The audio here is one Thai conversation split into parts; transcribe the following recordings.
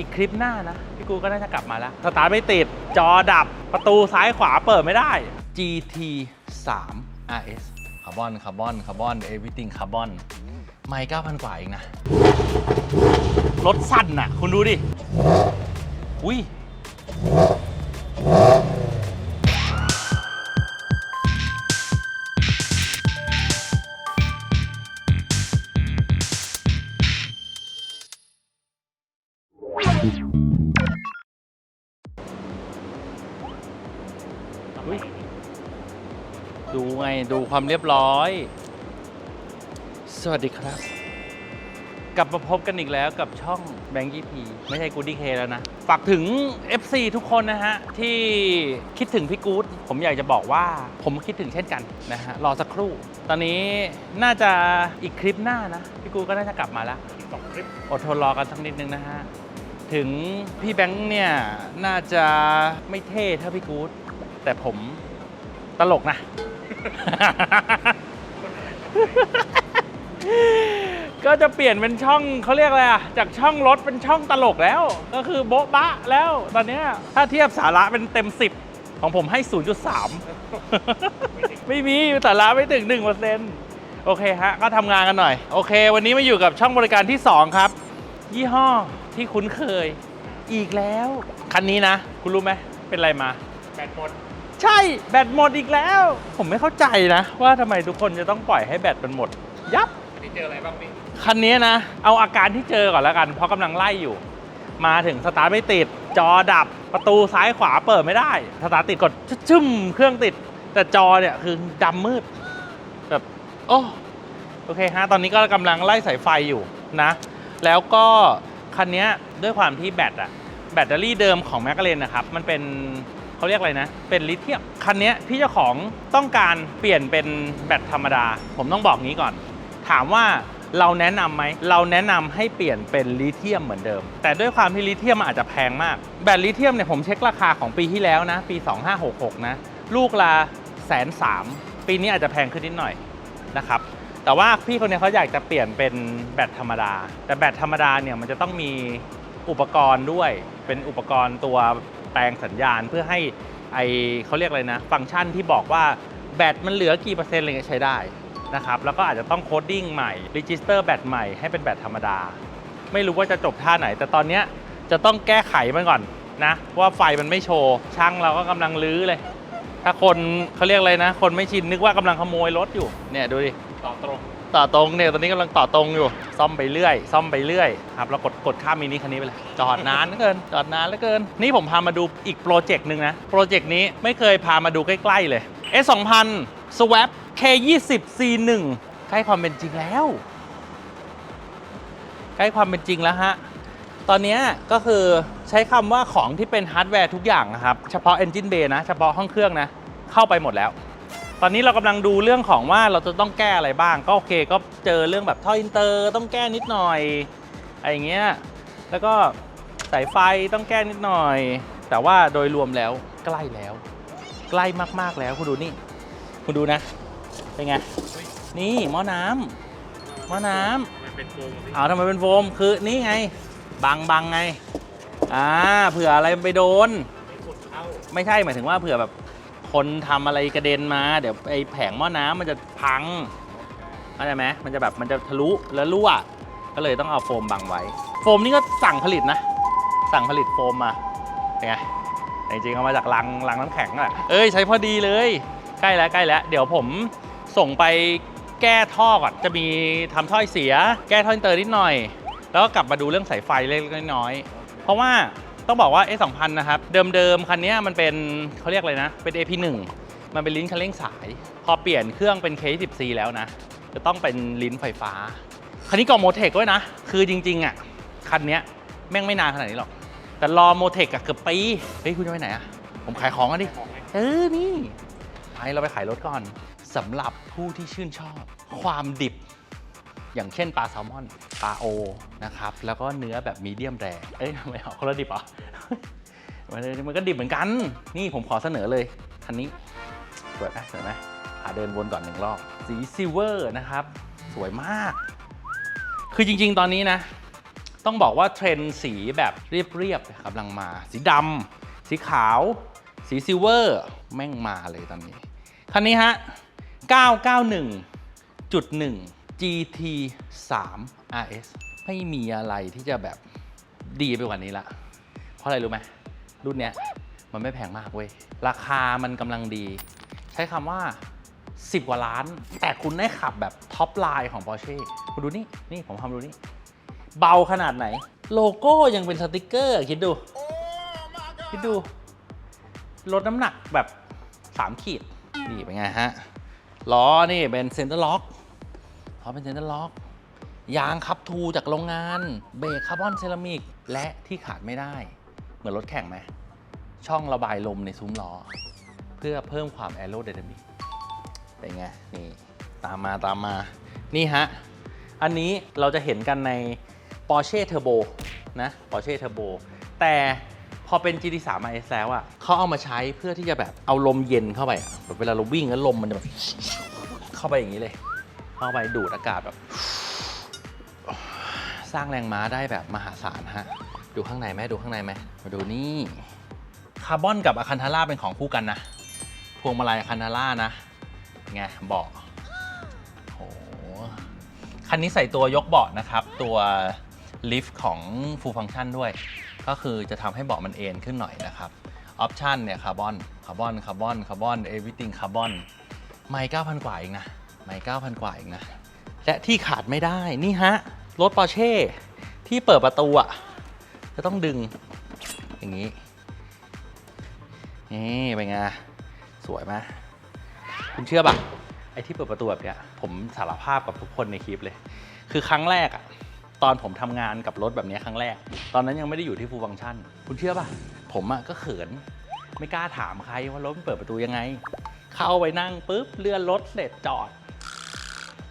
อีกคลิปหน้านะ พี่กูก็น่าจะกลับมาแล้วสตาร์ทไม่ติด จอดับประตูซ้ายขวาเปิดไม่ได้ GT 3 RS คาร์บอนคาร์บอนคาร์บอน everything คาร์บอนไม่9,000 กว่าเองนะ รถสั่นน่ะ คุณดูดิ อุ้ย ดูไง ดูความเรียบร้อย สวัสดีครับ กลับมาพบกันอีกแล้วกับช่องแบงกี้พีไม่ใช่กูดี้เคแล้วนะ ฝากถึง FC ทุกคนนะฮะ ที่คิดถึงพี่กู๊ดผมอยากจะบอกว่าผมคิดถึงเช่นกันนะฮะ รอสักครู่ ตอนนี้น่าจะอีกคลิปหน้านะ พี่กู๊ดก็น่าจะกลับมาแล้วสองคลิปอดทนรอกันสักนิดนึงนะฮะถึงพี่แบงค์เนี่ย น่าจะไม่เท่เท่าพี่กู๊ดแต่ผมตลกนะ ก็จะเปลี่ยนเป็นช่องเขาเรียกอะไรอะจากช่องรถเป็นช่องตลกแล้ว ก็คือโบ๊ะบะแล้วตอนเนี้ยถ้าเทียบสาระเป็นเต็ม 10 ของผมให้ 0.3 ไม่มีสาระไม่ถึง1%โอเคฮะ ก็ทำงานกันหน่อย โอเค วันนี้มาอยู่กับช่องบริการที่ 2 ครับ ยี่ห้อที่คุ้นเคย อีกแล้ว คันนี้นะ คุณรู้ไหมเป็นอะไรมา แบตหมด ใช่แบตหมดอีกแล้ว ผมไม่เข้าใจนะ ว่าทำไมทุกคนจะต้องปล่อยให้แบตมันหมด ยับอันนี้เจออะไรบ้างพี่คันนี้นะ เอาอาการที่เจอก่อนแล้วกัน เพราะกำลังไล่อยู่ มาถึงสตาร์ทไม่ติด จอดับประตูซ้ายขวาเปิดไม่ได้ สตาร์ทติดกดชึ่มเครื่องติด แต่จอเนี่ยคือดำมืดแบบโอ้โอเคฮะตอนนี้ก็กำลังไล่สายไฟอยู่นะ แล้วก็คันนี้ด้วยความที่แบตอะแบตเตอรี่เดิมของแมค a เรนนะครับ มันเป็น เขาเรียกอะไรนะ เป็นลิเธียม คันนี้พี่เจ้าของต้องการเปลี่ยนเป็นแบตธรรมดา ผมต้องบอกงี้ก่อน ถามว่าเราแนะนำไหม เราแนะนำให้เปลี่ยนเป็นลิเธียมเหมือนเดิม แต่ด้วยความที่ลิเธียมมันอาจจะแพงมาก แบตลิเธียมเนี่ยผมเช็คราคาของปีที่แล้วนะ ปี 2566 นะ ลูกละแสนสามปีนี้อาจจะแพงขึ้นนิดหน่อยนะครับแต่ว่าพี่คนนี้เขาอยากจะเปลี่ยนเป็นแบตธรรมดา แต่แบตธรรมดาเนี่ยมันจะต้องมีอุปกรณ์ด้วย เป็นอุปกรณ์ตัว แปลงสัญญาณเพื่อให้ไอเขาเรียกอะไรนะ ฟังก์ชันที่บอกว่าแบตมันเหลือกี่เปอร์เซ็นต์อะไรเงี้ยใช้ได้นะครับแล้วก็อาจจะต้องโคดดิ้งใหม่รีจิสเตอร์แบตใหม่ให้เป็นแบตธรรมดา ไม่รู้ว่าจะจบท่าไหน แต่ตอนเนี้ยจะต้องแก้ไขมันก่อนนะว่าไฟมันไม่โชว์ช่างเราก็กำลังลื้อเลย ถ้าคนเขาเรียกอะไรนะ คนไม่ชินนึกว่ากำลังขโมยรถอยู่เนี่ยดูดิต่อตรง ต่อตรงเนี่ยตอนนี้กำลังต่อตรงอยู่ ซ่อมไปเรื่อย ซ่อมไปเรื่อยครับแล้วกดกดข้ามมินิคันนี้ไปเลย จอดนานเหลือเกิน จอดนานเหลือเกิน นี่ผมพามาดูอีกโปรเจกต์หนึ่งนะ โปรเจกต์นี้ไม่เคยพามาดูใกล้ ๆ เลย S 2 0 0 Swap K20 C1 ใกล้ความเป็นจริงแล้ว ใกล้ความเป็นจริงแล้วฮะตอนนี้ก็คือใช้คำว่าของที่เป็นฮาร์ดแวร์ทุกอย่างนะครับ เฉพาะ Engine Bay นะ เฉพาะห้องเครื่องนะ เข้าไปหมดแล้ว ตอนนี้เรากำลังดูเรื่องของว่าเราจะต้องแก้อะไรบ้าง ก็โอเคก็เจอเรื่องแบบท่ออินเตอร์ต้องแก้นิดหน่อยอะไรอย่างเงี้ยแล้วก็สายไฟต้องแก้นิดหน่อย แต่ว่าโดยรวมแล้วใกล้แล้ว ใกล้มากๆแล้วคุณดูนี่ คุณดูนะเป็นไงนี่หม้อน้ำหม้อน้ำมันเป็นโฟมพี่เอาทำไมเป็นโฟมคือนี่ไงบังบังไงอ่าเผื่ออะไรไปโดนไม่กดเข้าไม่ใช่หมายถึงว่าเผื่อแบบ คนทำอะไรกระเด็นมา เดี๋ยวไอ้แผงหม้อน้ำมันจะพังเข้าใจไหมมันจะแบบมันจะทะลุแล้วรั่ว ก็เลยต้องเอาโฟมบังไว้ โฟมนี่ก็สั่งผลิตนะ สั่งผลิตโฟมมาเป็นไงจริงๆเอามาจากลังลังน้ำแข็งแหละเอ้ยใช้พอดีเลยใกล้แล้วใกล้แล้ว เดี๋ยวผมส่งไปแก้ท่อก่อนจะมีทำท่อเสีย แก้ท่ออินเตอร์นิดหน่อย แล้วก็กลับมาดูเรื่องสายไฟเล็กน้อย เพราะว่า ต้องบอกว่า A2000 นะครับ เดิมๆ คันเนี้ยมันเป็นเขาเรียกอะไรนะ เป็น AP1 มันเป็นลิ้นคันเร่งสาย พอเปลี่ยนเครื่องเป็น K10C แล้วนะ จะต้องเป็นลิ้นไฟฟ้า คันนี้กล่องโมเทคด้วยนะ คือจริงๆอะคันเนี้ยแม่งไม่นานขนาดนี้หรอก แต่รอโมเทคอะเกือบปี เฮ้ย คุณจะไปไหนอะผมขายของกันดิของไหมเออ นี่ ไปเราไปขายรถก่อนสำหรับผู้ที่ชื่นชอบ ความดิบ อย่างเช่นปลาแซลมอนปลาโอนะครับแล้วก็เนื้อแบบมีเดียมแรเอ้ยทำไมเอาคนละดิบเหรอมันมันก็ดิบเหมือนกัน นี่ผมขอเสนอเลยคันนี้สวยไหมสวยไหมพาเดินวนก่อนหนึ่งรอบ สีซิลเวอร์นะครับ สวยมาก คือจริงๆ ตอนนี้นะ ต้องบอกว่าเทรนด์สีแบบเรียบๆกำลังมา สีดำสีขาว สีซิลเวอร์ แม่งมาเลยตอนนี้ คันนี้ฮะ 991.1 GT 3 RS ไม่มีอะไรที่จะแบบดีไปกว่านี้ละ เพราะอะไรรู้ไหมรุ่นเนี้ยมันไม่แพงมากเว้ย ราคามันกำลังดี ใช้คำว่า 10 กว่าล้าน แต่คุณได้ขับแบบท็อปไลน์ของ Porsche คุณดูนี่ นี่ผมทำดูนี่ เบาขนาดไหน โลโก้ยังเป็นสติกเกอร์ คิดดู คิดดู ลดน้ำหนักแบบ 3 ขีด นี่เป็นไงฮะ ล้อนี่เป็นเซนเตอร์ล็อก อเป็นเซนเตอร์ล็อกยางคับทูจากโรงงาน เบรกคาร์บอนเซรามิก และที่ขาดไม่ได้ เหมือนรถแข่งไหม ช่องระบายลมในซุ้มล้อ เพื่อเพิ่มความแอโร d y นามิกเป็นไง นี่ ตามมาตามมา นี่ฮะ อันนี้เราจะเห็นกันใน Porsche Turbo นะ Porsche Turbo แต่พอเป็น GT3 RS แล้วอะเขาเอามาใช้เพื่อที่จะแบบเอาลมเย็นเข้าไปแบบเวลาเราวิ่งแล้วลมมันจะแบบเข้าไปอย่างนี้เลย เข้าไปดูดอากาศแบบ สร้างแรงม้าได้แบบมหาศาลฮะ ดูข้างในไหมดูข้างในไหมมาดูนี่ คาร์บอนกับอะคันทาร่าเป็นของคู่กันนะ พวงมาลัยอะคันทาร่านะไงเบาะโอ้คันนี้ใส่ตัวยกเบาะนะครับ ตัวลิฟต์ของ Full Function ด้วย ก็คือจะทำให้เบาะมันเอ็นขึ้นหน่อยนะครับออปชันเนี่ยคาร์บอน คาร์บอน คาร์บอน คาร์บอนเอวิติงคาร์บอน ไม่9,000 กว่าเองนะ ไม่9,000 กว่าเองนะ และที่ขาดไม่ได้นี่ฮะ รถปอร์เช่ที่เปิดประตูอะจะต้องดึงอย่างนี้ นี่เป็นไง สวยไหมคุณเชื่อปะไอ้ที่เปิดประตูแบบเนี้ย ผมสารภาพกับทุกคนในคลิปเลย คือครั้งแรกอะตอนผมทำงานกับรถแบบนี้ครั้งแรก ตอนนั้นยังไม่ได้อยู่ที่ฟูลฟังชัน คุณเชื่อปะผมอะก็เขิน ไม่กล้าถามใครว่ารถเปิดประตูยังไง เข้าไปนั่งปุ๊บเลื่อนรถเสร็จจอด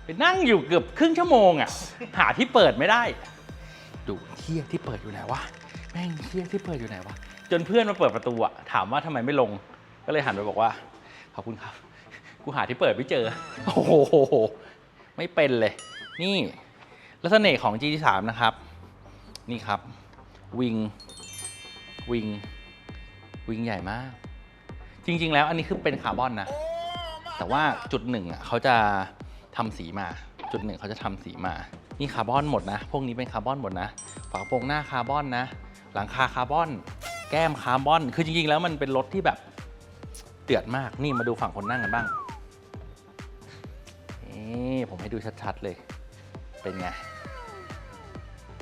ไปนั่งอยู่เกือบครึ่งชั่วโมงอะหาที่เปิดไม่ได้ ดูเที่ยที่เปิดอยู่ไหนวะแม่งเที่ยที่เปิดอยู่ไหนวะจนเพื่อนมาเปิดประตูอะถามว่าทำไมไม่ลง ก็เลยหันไปบอกว่าขอบคุณครับ กูหาที่เปิดไม่เจอ โอ้โหไม่เป็นเลย นี่ลักษณะของ G3 นะครับ นี่ครับ วิงวิงวิงใหญ่มาก จริง ๆ แล้วอันนี้คือเป็นคาร์บอนนะ แต่ว่าจุดหนึ่งอะเขาจะ ทำสีมา จุดหนึ่งเขาจะทำสีมา นี่คาร์บอนหมดนะ พวกนี้เป็นคาร์บอนหมดนะ ฝากระโปรงหน้าคาร์บอนนะ หลังคาคาร์บอน แก้มคาร์บอน คือจริงๆ แล้วมันเป็นรถที่แบบเดือดมาก นี่มาดูฝั่งคนนั่งกันบ้าง นี่ผมให้ดูชัดๆเลย เป็นไง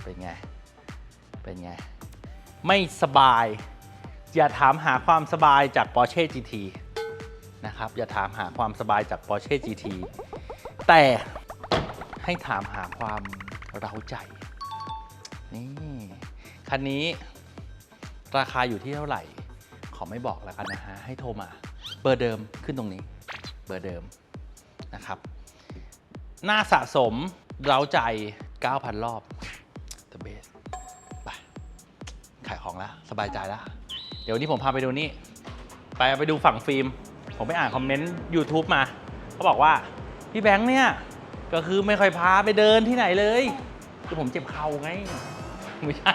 เป็นไง เป็นไง ไม่สบาย อย่าถามหาความสบายจาก Porsche GT นะครับ อย่าถามหาความสบายจาก Porsche GT แต่ให้ถามหาความเร้าใจ นี่ คันนี้ราคาอยู่ที่เท่าไหร่ ขอไม่บอกแล้วกันนะฮะ ให้โทรมา เบอร์เดิมขึ้นตรงนี้ เบอร์เดิมนะครับ หน้าสะสมเร้าใจ 9,000 รอบ The best ไปขายของแล้ว สบายใจแล้ว เดี๋ยววันนี้ผมพาไปดูนี่ ไปไปดูฝั่งฟิล์ม ผมไปอ่านคอมเมนต์ YouTube มา เขาบอกว่า พี่แบงค์เนี่ย ก็คือไม่ค่อยพาไปเดินที่ไหนเลยคือผมเจ็บเข่าไง ไม่ใช่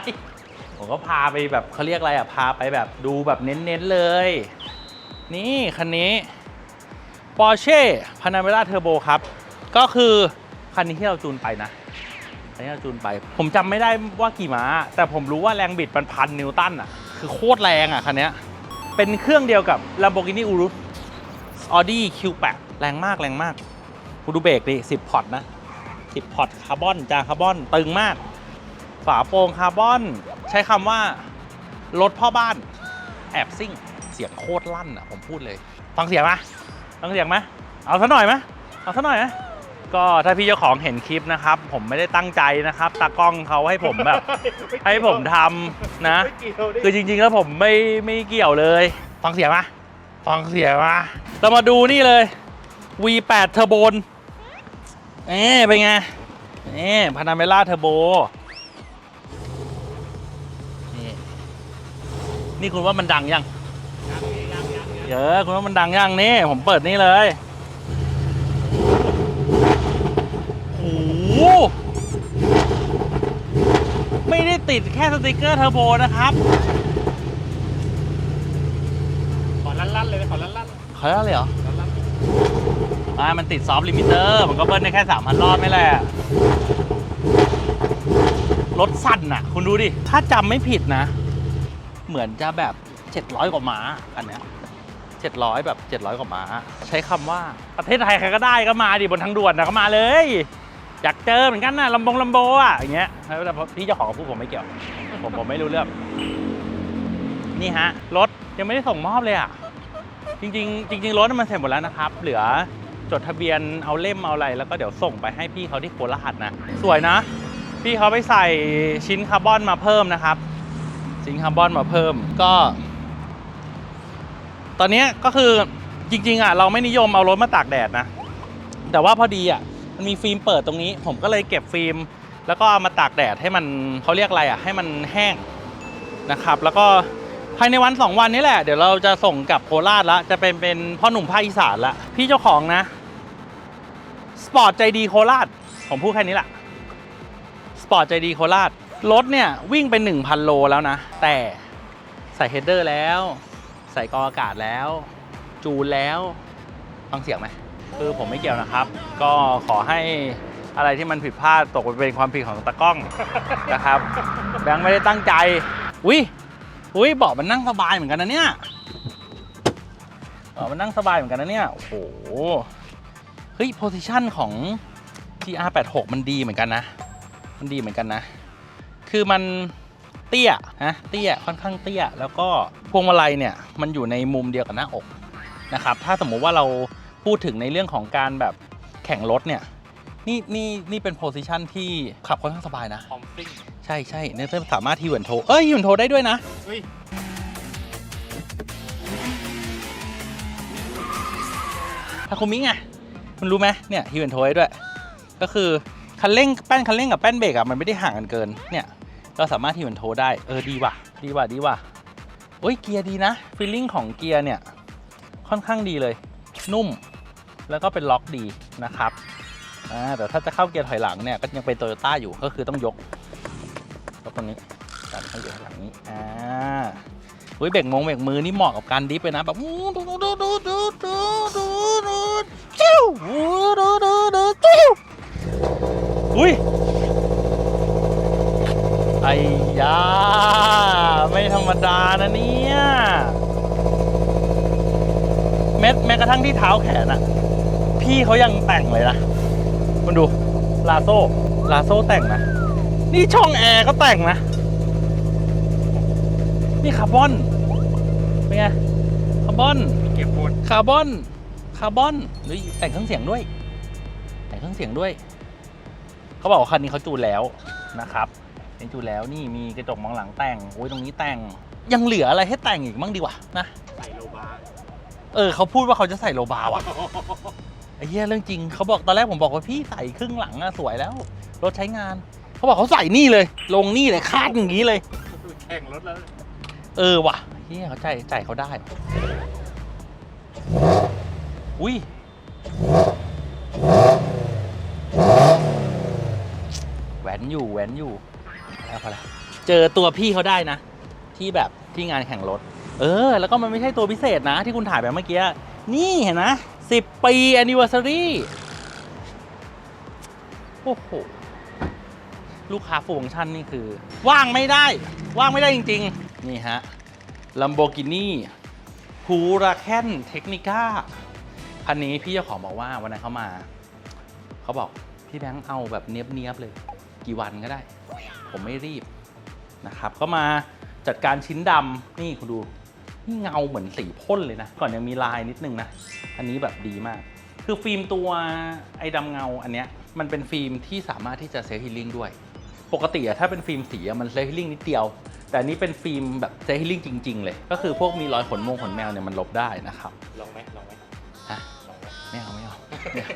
ผมก็พาไปแบบเขาเรียกอะไรอะ พาไปแบบดูแบบเน้นๆเลย นี่คันนี้ Porsche Panamera Turbo ครับ ก็คือคันนี้ที่เราจูนไปนะคันนี้เราจูนไป ผมจำไม่ได้ว่ากี่ม้า แต่ผมรู้ว่าแรงบิดมันพันนิวตันอะ คือโคตรแรงอะคันนี้ เป็นเครื่องเดียวกับ Lamborghini Urus Audi Q8 แรงมากแรงมาก คุณดูเบรกดิ10พอร์ตนะ10พอร์ตคาร์บอนจานคาร์บอนตึงมาก ฝาโปร่งคาร์บอน ใช้คำว่า รถพ่อบ้าน แอบซิ่ง เสียงโคตรลั่นอะผมพูดเลย ฟังเสียงไหมฟังเสียงไหมเอาซะหน่อยไหมเอาซะหน่อยไหมก็ถ้าพี่เจ้าของเห็นคลิปนะครับ ผมไม่ได้ตั้งใจนะครับ ตากล้องเขาให้ผมแบบ ให้ผมทำนะไม่เกี่ยวดิคือจริง ๆ แล้วผมไม่ไม่เกี่ยวเลย ฟังเสียงมาฟังเสียงมาเรามาดูนี่เลย V8 เทอร์โบน เอ๊เป็นไงเอ๊พานาเมล่าเทอร์โบนี่นี่คุณว่ามันดังยังเยอะคุณว่ามันดังยังนี่ ผมเปิดนี่เลยโอ้โหไม่ได้ติดแค่สติกเกอร์เทอร์โบนะครับขอลั่นๆเลยนะขอลั่นเขาเรียกอะไรเหรอๆลั่น อ่ามันติดซอฟต์ลิมิเตอร์มันก็เบิ้ลได้แค่3,000รอบไม่แหละรถสั่นอะ คุณดูดิ ถ้าจำไม่ผิดนะ เหมือนจะแบบ700กว่าม้าอันเนี้ย700แบบ700กว่าม้า ใช้คำว่าประเทศไทยใครก็ได้ก็มาดิบนทางด่วนนะก็มาเลย อยากเจอเหมือนกันนะลำบงลำโบอะอย่างเงี้ยแต่พี่เจ้าของก็พูดผมไม่เกี่ยว ผมผมไม่รู้เรื่องนี่ฮะรถยังไม่ได้ส่งมอบเลยอะจริง ๆ จริง ๆ รถมันเสร็จหมดแล้วนะครับ เหลือ จดทะเบียนเอาเล่มเอาอะไรแล้วก็เดี๋ยวส่งไปให้พี่เขาที่โคราชนะ สวยนะ พี่เขาไปใส่ชิ้นคาร์บอนมาเพิ่มนะครับ ชิ้นคาร์บอนมาเพิ่มก็ ตอนนี้ก็คือจริงๆอะเราไม่นิยมเอารถมาตากแดดนะ แต่ว่าพอดีอะมันมีฟิล์มเปิดตรงนี้ ผมก็เลยเก็บฟิล์ม แล้วก็เอามาตากแดดให้มันเขาเรียกอะไรอะ ให้มันแห้งนะครับ แล้วก็ภายในวัน 2 วันนี้แหละ เดี๋ยวเราจะส่งกลับโคราชละจะเป็นเป็นพ่อหนุ่มภาคอีสานละพี่เจ้าของนะ สปอร์ตใจดีโคราชผมพูดแค่นี้แหละสปอร์ตใจดีโคราชรถเนี่ยวิ่งเป็น1,000 โลแล้วนะ แต่ใส่เฮดเดอร์แล้ว ใส่กออากาศแล้ว จูนแล้ว ฟังเสียงไหมคือผมไม่เกี่ยวนะครับ ก็ขอให้อะไรที่มันผิดพลาดตกไปเป็นความผิดของตากล้องนะครับ แบงค์ไม่ได้ตั้งใจอุ้ยอุ้ยเบาะมันนั่งสบายเหมือนกันนะเนี่ยเบาะมันนั่งสบายเหมือนกันนะเนี่ยโอ้โห ฮ้ยโพซิชันของ GR86 มันดีเหมือนกันนะ มันดีเหมือนกันนะ คือมันเตี้ยนะเตี้ยค่อนข้างเตี้ย แล้วก็พวงมาลัยเนี่ยมันอยู่ในมุมเดียวกับหน้าอกนะครับ ถ้าสมมุติว่าเราพูดถึงในเรื่องของการแบบแข่งรถเนี่ย นี่นี่นี่เป็นโพซิชันที่ขับค่อนข้างสบายนะๆพร้อมซิ่งใช่ใช่เนี่ยสามารถทีเหวนโทรเอ้ยทีเหวนโทรได้ด้วยนะ เฮ้ยทาคุมิไง คุณรู้ไหมเนี่ยทีเหวนโทรได้ด้วย ก็คือคันเร่งแป้นคันเร่งกับแป้นเบรกอะมันไม่ได้ห่างกันเกินเนี่ยเราสามารถทีเหวนโทได้เออดีว่ะดีว่ะดีว่ะโอ้ยเกียร์ดีนะฟีลลิ่งของเกียร์เนี่ยค่อนข้างดีเลย นุ่มแล้วก็เป็นล็อกดีนะครับอ่าแต่ถ้าจะเข้าเกียร์ถอยหลังเนี่ยก็ยังเป็นโตโยต้าอยู่ก็คือต้องยกยกตรงนี้ดันเข้าเกียร์ถอยหลังนี้อ่าอุ้ยเบรกมงเบรกมือนี่เหมาะกับการดิฟเลยนะแบบดูดูดูดูดูดู วดูดูดูจิ้วอุ้ยไอ้ยาไม่ธรรมดานะเนี่ยแม้แม้กระทั่งที่เท้าแขนอะพี่เขายังแต่งเลยนะคุณดูลาโซ่ลาโซ่แต่งนะนี่ช่องแอร์ก็แต่งนะ นี่คาร์บอนเป็นไงคาร์บอนเก็บโคนคาร์บอนคาร์บอนหรือแต่งเครื่องเสียงด้วย แต่งเครื่องเสียงด้วย เขาบอกว่าคันนี้เขาจูนแล้วนะครับเป็นจูนแล้วนี่มีกระจกมองหลังแต่งโอ้ยตรงนี้แต่งยังเหลืออะไรให้แต่งอีกมั่งดีกว่านะใส่โลบาร์เออเขาพูดว่าเขาจะใส่โลบาร์ว่ะไอ้เหี้ยเรื่องจริงเขาบอกตอนแรกผมบอกว่าพี่ใส่ครึ่งหลังอะสวยแล้วรถใช้งาน เขาบอกเขาใส่นี่เลย ลงนี่เลยคาดอย่างนี้เลยแข่งรถแล้ว เออว่ะเฮียเขาใจใจเขาได้ อุ้ยแหวนอยู่แหวนอยู่แล้วพอละเจอตัวพี่เขาได้นะ ที่แบบที่งานแข่งรถ เออ แล้วก็มันไม่ใช่ตัวพิเศษนะ ที่คุณถ่ายแบบเมื่อกี้ นี่เห็นนะสิบปี anniversary โอ้โห ลูกค้าฟูงชันนี่คือ ว่างไม่ได้ ว่างไม่ได้จริง ๆ นี่ฮะ Lamborghini Huracan Technica คันนี้า พี่เจ้าของบอกว่าวันนั้นเขามา เขาบอกพี่แบงค์เอาแบบเนี้ยบๆเลย กี่วันก็ได้ ผมไม่รีบนะครับก็มาจัดการชิ้นดำนี่คุณดูนี่เงาเหมือนสีพ่นเลยนะ ก่อนยังมีลายนิดนึงนะ อันนี้แบบดีมาก คือฟิล์มตัวไอ้ดำเงาอันเนี้ยมันเป็นฟิล์มที่สามารถที่จะเซฮีลิ่งด้วย ปกติอะถ้าเป็นฟิล์มสีอะมันเซฮีลิ่งนิดเดียว แต่อันนี้เป็นฟิล์มแบบเซลล์ฮีลิ่งจริง ๆ เลย ก็คือพวกมีรอยขนมงขนแมวเนี่ยมันลบได้นะครับ ลองไหมลองไหม ฮะลองไหมไม่เอาไม่เอาเนี่ย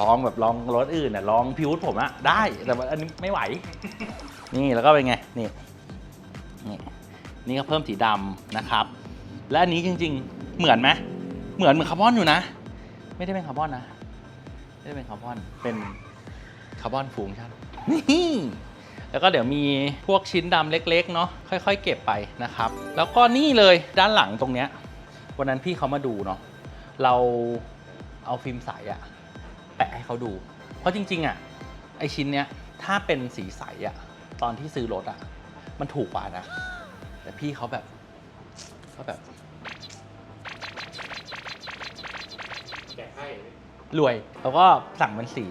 ลองแบบลองรถอื่นน่ะลองพิวต์ผมอะได้ แต่ว่าอันนี้ไม่ไหว นี่แล้วก็เป็นไง นี่ นี่ นี่ก็เพิ่มสีดำนะครับ และอันนี้จริง ๆ เหมือนไหมเหมือนเหมือนคาร์บอนอยู่นะ ไม่ได้เป็นคาร์บอนนะ ไม่ได้เป็นคาร์บอน เป็นคาร์บอนฟูงชั่นนี่แล้วก็เดี๋ยวมีพวกชิ้นดำเล็กๆ เนาะค่อย ๆ เก็บไปนะครับ แล้วก็นี่เลยด้านหลังตรงเนี้ยวันนั้นพี่เขามาดูเนาะ เราเอาฟิล์มใสอะแปะให้เขาดู เพราะจริงๆอะไอชิ้นเนี้ยถ้าเป็นสีใสอะตอนที่ซื้อรถอะมันถูกกว่านะ แต่พี่เขาแบบเขาแบบแกให้รวย แล้วก็สั่งเป็นสี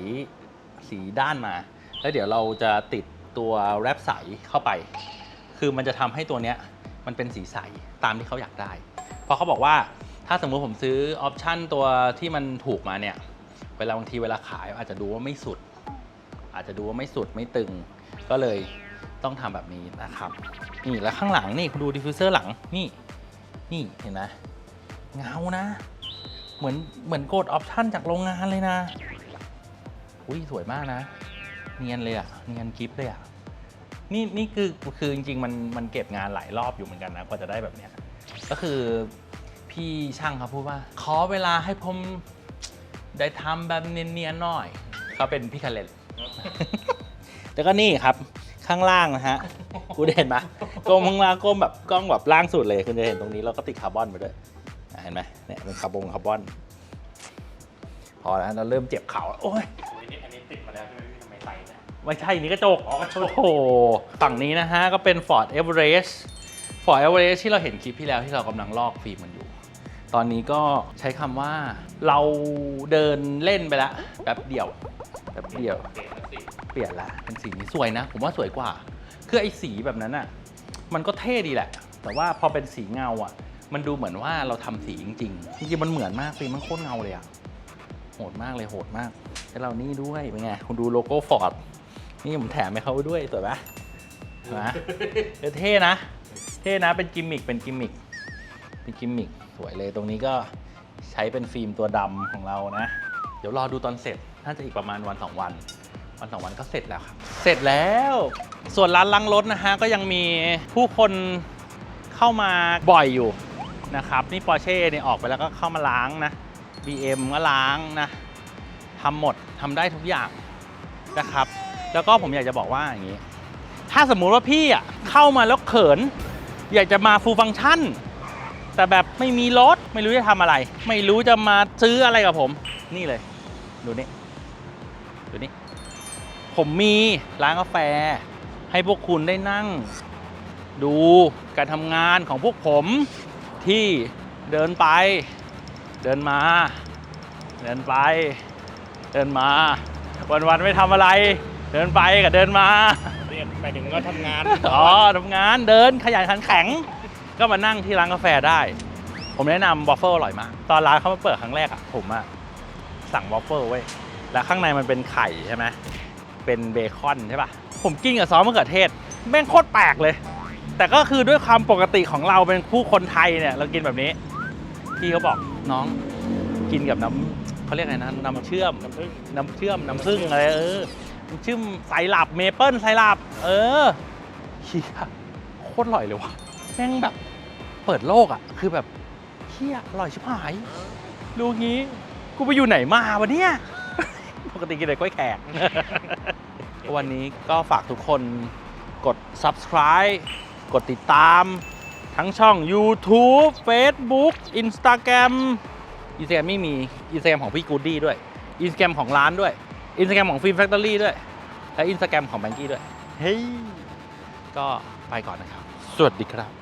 สีด้านมา แล้วเดี๋ยวเราจะติดตัวแรปใสเข้าไป คือมันจะทำให้ตัวเนี้ยมันเป็นสีใสตามที่เขาอยากได้ เพราะเขาบอกว่า ถ้าสมมุติผมซื้อออปชันตัวที่มันถูกมาเนี่ย เวลาบางทีเวลาขายอาจจะดูว่าไม่สุด อาจจะดูว่าไม่สุดไม่ตึง ก็เลยต้องทำแบบนี้นะครับ นี่แล้วข้างหลังนี่คุณดูดิฟฟิวเซอร์หลังนี่ นี่เห็นไหมเงานะ เหมือนเหมือนโกดออปชันจากโรงงานเลยนะ อุ้ยสวยมากนะ เนียนเลยอะเนียนกิฟเลยอะนี่นี่คือคือจริงๆมันมันเก็บงานหลายรอบอยู่เหมือนกันนะกว่าจะได้แบบเนี้ยก็คือ พี่ช่างเขาพูดว่า ขอเวลาให้ผมได้ทำแบบเนียนๆหน่อย เขาเป็นพี่คาเลนแล้วก็นี่ครับข้างล่างนะฮะ คุณเห็นไหมก้มข้างล่างก้มแบบกล้องแบบล่างสุดเลย คุณจะเห็นตรงนี้เราก็ติดคาร์บอนไปด้วยอะเห็นไหมเนี่ยเป็นคาร์บอนคาร์บอน พอแล้วเราเริ่มเจ็บเข่าแล้วโอ้ยอันนี้อันนี้ติดมาแล้วใช่ไหมพี่ทำไมใส่เนี่ยไม่ใช่นี่กระจกอ๋อกระจกโอ้โหฝั่งนี้นะฮะ ก็เป็น Ford Everest Ford Everest ที่เราเห็นคลิปที่แล้วที่เรากำลังลอกฟิล์มมันอยู่ ตอนนี้ก็ใช้คำว่าเราเดินเล่นไปแล้วแป๊บเดียวแป๊บเดียว เปลี่ยนละเป็นสีนี้สวยนะ ผมว่าสวยกว่า คือไอ้สีแบบนั้นอะมันก็เท่ดีแหละ แต่ว่าพอเป็นสีเงาอะ มันดูเหมือนว่าเราทำสีจริงๆจริงๆมันเหมือนมากฟิล์มมันโคตรเงาเลยอะโหดมากเลยโหดมากแล้วเรานี่ด้วยเป็นไงคุณดูโลโก้ฟอร์ดนี่ผมแถมให้เขาด้วยสวยปะเห็นไหมเออเท่นะ เท่นะเป็นกิมมิคเป็นกิมมิคเป็นกิมมิค วยเลย ตรงนี้ก็ใช้เป็นฟิล์มตัวดำของเรานะ เดี๋ยวรอดูตอนเสร็จ น่าจะอีกประมาณวันสองวัน วันสองวันก็เสร็จแล้วครับ เสร็จแล้ว ส่วนร้านล้างรถนะฮะ ก็ยังมีผู้คนเข้ามาบ่อยอยู่นะครับ นี่ปอร์เช่เนี่ยออกไปแล้วก็เข้ามาล้างนะ BM ก็ล้างนะทำหมดทำได้ทุกอย่างนะครับ แล้วก็ผมอยากจะบอกว่าอย่างนี้ ถ้าสมมุติว่าพี่อะเข้ามาแล้วเขิน อยากจะมาฟูลฟัง c t ชัน แต่แบบไม่มีรถไม่รู้จะทำอะไร ไม่รู้จะมาซื้ออะไรกับผม นี่เลย ดูนี่ดูนี่ผมมีร้านกาแฟ ให้พวกคุณได้นั่ง ดูการทำงานของพวกผมที่เดินไป เดินมา เดินไป เดินมา วันๆไม่ทำอะไร เดินไปกับเดินมา เรียกไปถึงก็ทำงาน อ๋อทำงานเดินขยันขันแข็ง ก็มานั่งที่ร้านกาแฟได้ ผมแนะนำวอฟเฟิลอร่อยมาก ตอนร้านเขามาเปิดครั้งแรกอะผมอะสั่งวอฟเฟิลไว้ยแล้วข้างในมันเป็นไข่ใช่ไหมเป็นเบคอนใช่ปะผมกินกับซอสมะเขือเทศ แม่งโคตรแปลกเลย แต่ก็คือด้วยความปกติของเราเป็นผู้คนไทยเนี่ยเรากินแบบนี้ พี่เขาบอกน้องกินกับน้ำเขาเรียกไงนะน้ำเชื่อม น้ำผึ้งน้ำเชื่อมน้ำผึ้งอะไรเออน้ำเชื่อมไซรัปเมเปิลไซรัปเออเฮียโคตรอร่อยเลยว่ะแม่งแบบ เปิดโลกอะ คือแบบเฮียอร่อยชิบหายดูงี้ กูไปอยู่ไหนมาวะเนี่ย ปกติกินแต่กล้วยแขก วันนี้ก็ฝากทุกคนกด subscribe กดติดตาม ทั้งช่อง YouTube Facebook Instagram Instagram ไม่มี Instagram ของพี่กูดดี้ด้วย Instagram ของร้านด้วย Instagram ของฟิล์มแฟคทอรี่ด้วย และ Instagram ของแบงกี้ด้วย เฮ้ย ก็ไปก่อนนะครับ สวัสดีครับ